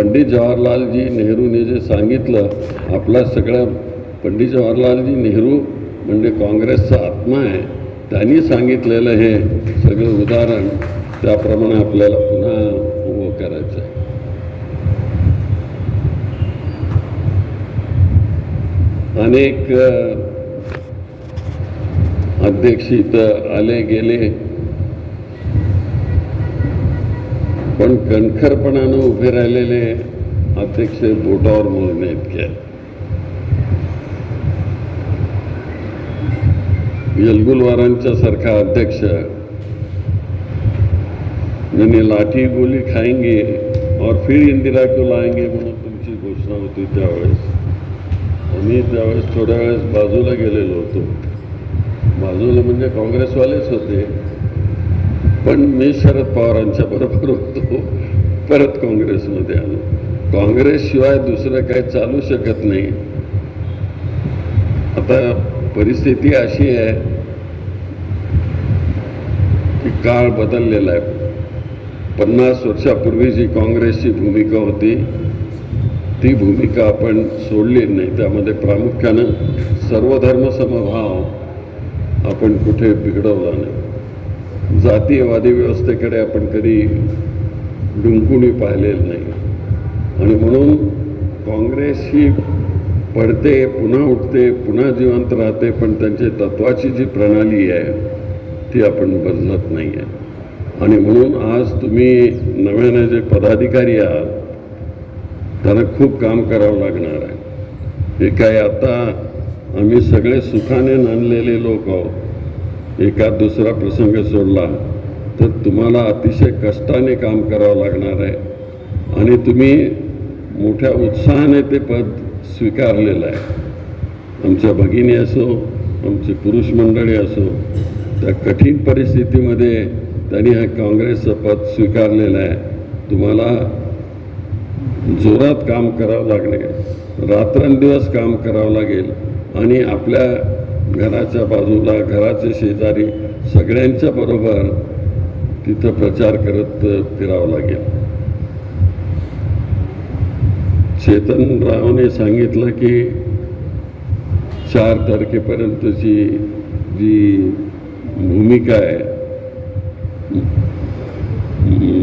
पंडित जवाहरलालजी नेहरूने जे सांगितलं आपला सगळ्या पंडित जवाहरलालजी नेहरू म्हणजे काँग्रेसचा आत्मा आहे त्यांनी सांगितलेलं हे सगळं उदाहरण त्याप्रमाणे आपल्याला पुन्हा उभं करायचं आहे. अनेक अध्यक्ष इथं आले गेले. पण कणखरपणानं उभे राहिलेले अध्यक्ष बोटावर मोजणे इतके यलगुलवारांच्या येलगुलवारांच्या सारखा अध्यक्ष ज्यांनी लाठी गोली खाएंगे और फिर इंदिरा को लाएंगे म्हणून तुमची घोषणा होती त्यावेळेस. आम्ही त्यावेळेस थोड्या वेळेस बाजूला गेलेलो होतो. बाजूला म्हणजे काँग्रेसवालेच होते. पण मी शरद पवारांच्या बरोबर होतो. परत काँग्रेसमध्ये आलो. काँग्रेसशिवाय दुसरं काही चालू शकत नाही. आता परिस्थिती अशी आहे की काळ बदललेला आहे. पन्नास वर्षापूर्वी जी काँग्रेसची भूमिका होती ती भूमिका आपण सोडली नाही. त्यामध्ये प्रामुख्यानं सर्वधर्म समभाव आपण कुठे बिघडवला नाही. जातीयवादी व्यवस्थेकडे आपण कधी डुंकुणी पाहिलेलं नाही. आणि म्हणून काँग्रेस ही पडते पुन्हा उठते पुन्हा जिवंत राहते पण त्यांची तत्वाची जी प्रणाली आहे ती आपण बदलत नाही आहे. आणि म्हणून आज तुम्ही नव्याने जे पदाधिकारी आहात त्यांना खूप काम करावं लागणार आहे. हे काय आता आम्ही सगळे सुखाने नांदलेले लोक आहोत. एका दुसरा प्रसंग सोडला तर तुम्हाला अतिशय कष्टाने काम करावं लागणार आहे. आणि तुम्ही मोठ्या उत्साहाने ते पद स्वीकारलेलं आहे. आमच्या भगिनी असो आमची पुरुष मंडळी असो त्या कठीण परिस्थितीमध्ये त्यांनी हा काँग्रेसचं पद स्वीकारलेलं आहे. तुम्हाला जोरात काम करावं लागणे रात्रंदिवस काम करावं लागेल. आणि आपल्या घराच्या बाजूला घराचे शेजारी सगळ्यांच्या बरोबर तिथं प्रचार करत फिरावं लागेल. चेतनरावने सांगितलं की चार तारखेपर्यंतची जी भूमिका आहे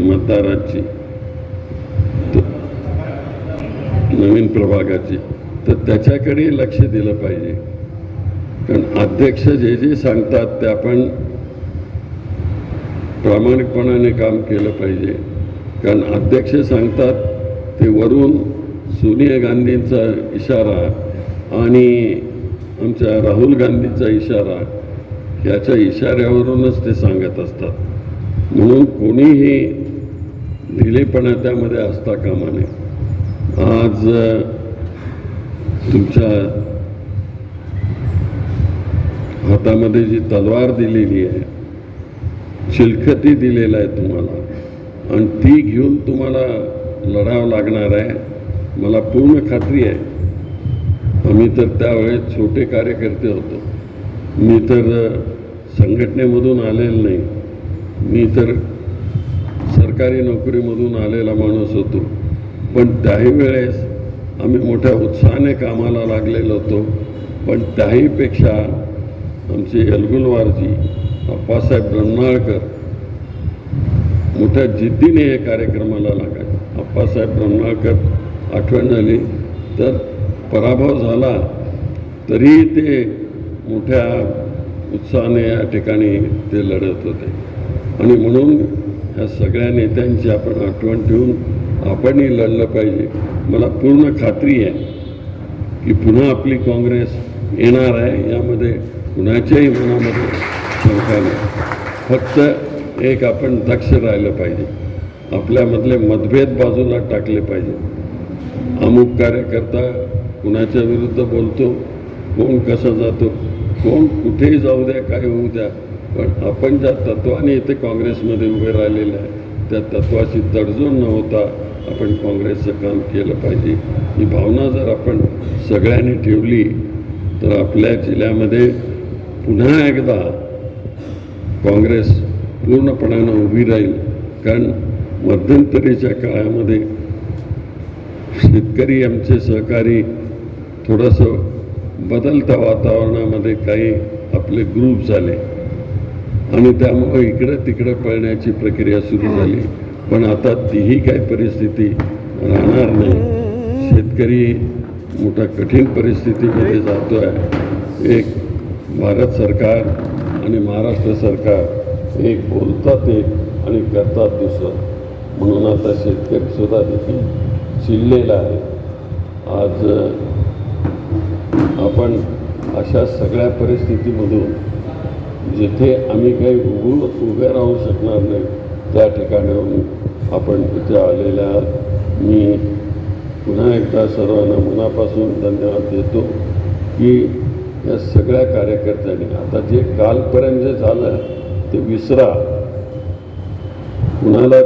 मतदारांची नवीन प्रभागाची तर त्याच्याकडे लक्ष दिलं पाहिजे. कारण अध्यक्ष जे जे सांगतात ते आपण प्रामाणिकपणाने काम केलं पाहिजे. कारण अध्यक्ष सांगतात ते वरून सोनिया गांधींचा इशारा आणि आमच्या राहुल गांधीचा इशारा ह्याच्या इशाऱ्यावरूनच ते सांगत असतात. म्हणून कोणीही ढिलेपणा त्यामध्ये असता कामा नये. आज तुमच्या हातामध्ये जी तलवार दिलेली आहे चिलखती दिलेलं आहे तुम्हाला. आणि ती घेऊन तुम्हाला लढावं लागणार आहे. मला पूर्ण खात्री आहे. आम्ही तर त्यावेळेस छोटे कार्यकर्ते होतो. मी तर संघटनेमधून आलेलो नाही. मी तर सरकारी नोकरीमधून आलेला माणूस होतो. पण त्याही वेळेस आम्ही मोठ्या उत्साहाने कामाला लागलेलो होतो. पण त्याहीपेक्षा आमचे यलगुलवारजी अप्पासाहेब ब्रह्माळकर मोठ्या जिद्दीने हे कार्यक्रमाला लागायचे. अप्पासाहेब ब्रह्माळकर आठवण झाली तर पराभव झाला तरीही ते मोठ्या उत्साहाने या ठिकाणी ते लढत होते. आणि म्हणून ह्या सगळ्या नेत्यांची आपण आठवण ठेवून आपणही लढलं पाहिजे. मला पूर्ण खात्री आहे की पुन्हा आपली काँग्रेस येणार आहे यामध्ये कुणाच्याही मनामध्ये शंका नाही. फक्त एक आपण दक्ष राहिलं पाहिजे. आपल्यामधले मतभेद बाजूला टाकले पाहिजे. अमुक कार्यकर्ता कुणाच्या विरुद्ध बोलतो कोण कसा जातो कोण कुठेही जाऊ द्या काय होऊ द्या पण आपण ज्या तत्वाने इथे काँग्रेसमध्ये उभे राहिलेले आहे त्या तत्वाशी तडजोड न होता आपण काँग्रेसचं काम केलं पाहिजे. ही भावना जर आपण सगळ्यांनी ठेवली तर आपल्या जिल्ह्यामध्ये पुन्हा एकदा काँग्रेस पूर्णपणानं उभी राहील कारण मध्यंतरीच्या काळामध्ये शेतकरी आमचे सहकारी थोडंसं बदलत्या वातावरणामध्ये काही आपले ग्रुप झाले. आणि त्यामुळे इकडे तिकडे पळण्याची प्रक्रिया सुरू झाली. पण आता तीही काही परिस्थिती राहणार नाही. शेतकरी मोठ्या कठीण परिस्थितीमध्ये जातो आहे एक भारत सरकार आणि महाराष्ट्र सरकार एक बोलतात एक आणि करतात दुसरं म्हणून आता शेतकरीसुद्धा देखील चिडलेला आहे आज आपण अशा सगळ्या परिस्थितीमधून जिथे आम्ही काही उभू उभे राहू शकणार नाही त्या ठिकाणाहून आपण तिथे आलेल्या आहात. मी पुन्हा एकदा सर्वांना मनापासून धन्यवाद देतो की या सगळ्या कार्यकर्त्यांनी. आता जे कालपर्यंत जे झालं ते विसरा. कुणाला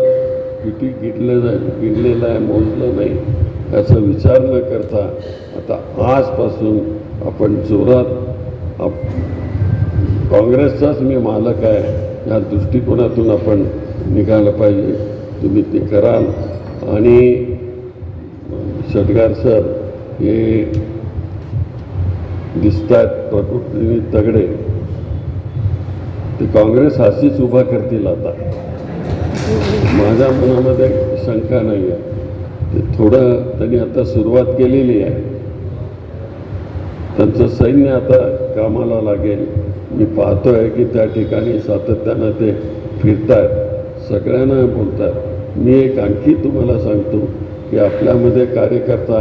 किती गिटलं जाय गिडलेलं आहे मोजलं नाही याचा विचार न करता आता आजपासून आपण जोरात आप काँग्रेसचाच मी मालक आहे या दृष्टिकोनातून आपण निघालं पाहिजे. तुम्ही ते कराल. आणि षटगार सर हे दिसतात प्रकृतीने तगडे. ते काँग्रेस हाशीच उभा करतील आता. माझ्या मनामध्ये शंका नाही आहे. ते थोडं त्यांनी आता सुरुवात केलेली आहे. त्यांचं सैन्य आता कामाला लागेल. मी पाहतोय की त्या ठिकाणी सातत्यानं ते फिरतात सगळ्यांना बोलतात मी एक आणखी तुम्हाला सांगतो की आपल्यामध्ये कार्यकर्ता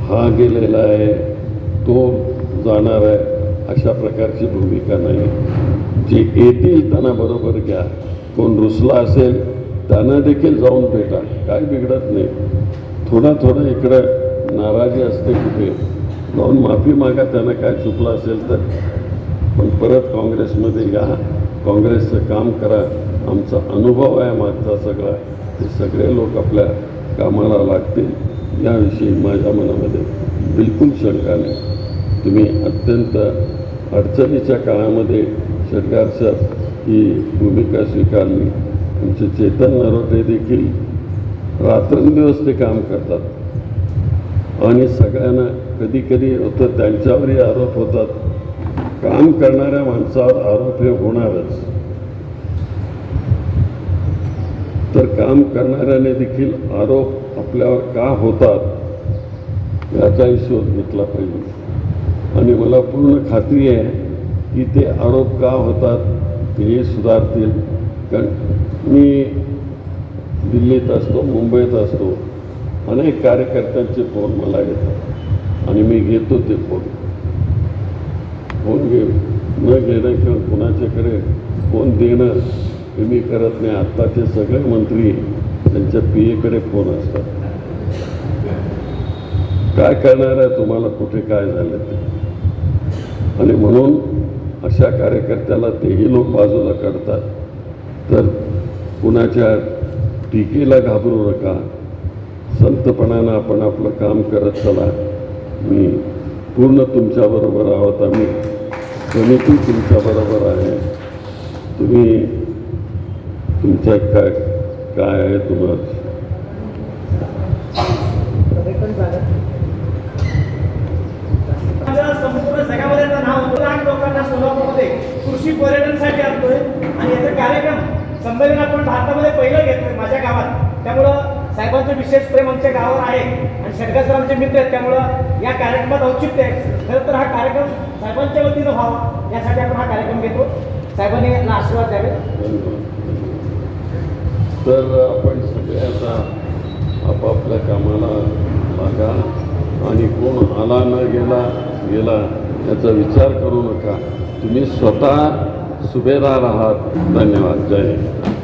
हा गेलेला आहे. तो जाणार आहे अशा प्रकारची भूमिका नाही. जे येतील त्यांना बरोबर घ्या. कोण रुसला असेल त्यांना देखील जाऊन भेटा. काय बिघडत नाही. थोडा थोडं इकडं नाराजी असते कुठे. जाऊन माफी मागा त्यांना काय चुकलं असेल तर. पण परत काँग्रेसमध्ये या. काँग्रेसचं काम करा. आमचा अनुभव आहे मागचा सगळा. ते सगळे लोक आपल्या कामाला लागतील. याविषयी माझ्या मनामध्ये बिलकुल शंका नाही. तुम्ही अत्यंत अडचणीच्या काळामध्ये सरकार ही भूमिका स्वीकारली. आमचे चेतन नरोटे देखील रात्रंदिवस ते काम करतात. आणि सगळ्यांना कधी कधी होतं त्यांच्यावरही आरोप होतात. काम करणाऱ्या माणसावर आरोप हे होणारच. तर काम करणाऱ्याने देखील आरोप आपल्यावर का होतात? याचाही शोध घेतला पाहिजे. आणि मला पूर्ण खात्री आहे की ते आरोप का होतात ते सुधारतील. कारण मी दिल्लीत असतो मुंबईत असतो. अनेक कार्यकर्त्यांचे फोन मला येतात आणि मी घेतो ते फोन. फोन घे न घेणं किंवा कोणाच्याकडे फोन देणं हे मी करत नाही. आत्ताचे सगळे मंत्री त्यांच्या पी एकडे फोन असतात. काय करणार आहे तुम्हाला? कुठे काय झालं ते? आणि म्हणून अशा कार्यकर्त्याला तेही लोक बाजूला काढतात. तर कुणाच्या टीकेला घाबरू नका. संतपणानं आपण आपलं काम करत चला. मी पूर्ण तुमच्याबरोबर आहोत आम्ही. समिती तुमच्याबरोबर आहे. तुम्ही तुमच्या काय काय आहे तुम्हाला? कृषी पर्यटनसाठी आणतोय. आणि याचा कार्यक्रम संमेलन आपण भारतामध्ये पहिलं घेतोय माझ्या गावात. त्यामुळं साहेबांचं विशेष प्रेम आमच्या गावावर आहे. आणि शेटकर आमचे मित्र आहेत त्यामुळं या कार्यक्रमात औचित्य आहे. खरं तर हा कार्यक्रम साहेबांच्या वतीनं व्हावा यासाठी आपण हा कार्यक्रम घेतो. साहेबांनी यांना आशीर्वाद द्यावे. तर आपण सगळे आपापल्या कामाला लागा. आणि कोण आला न गेला गेला याचा विचार करू नका. तुम्ही स्वतः सुभेदार आहात. धन्यवाद. जय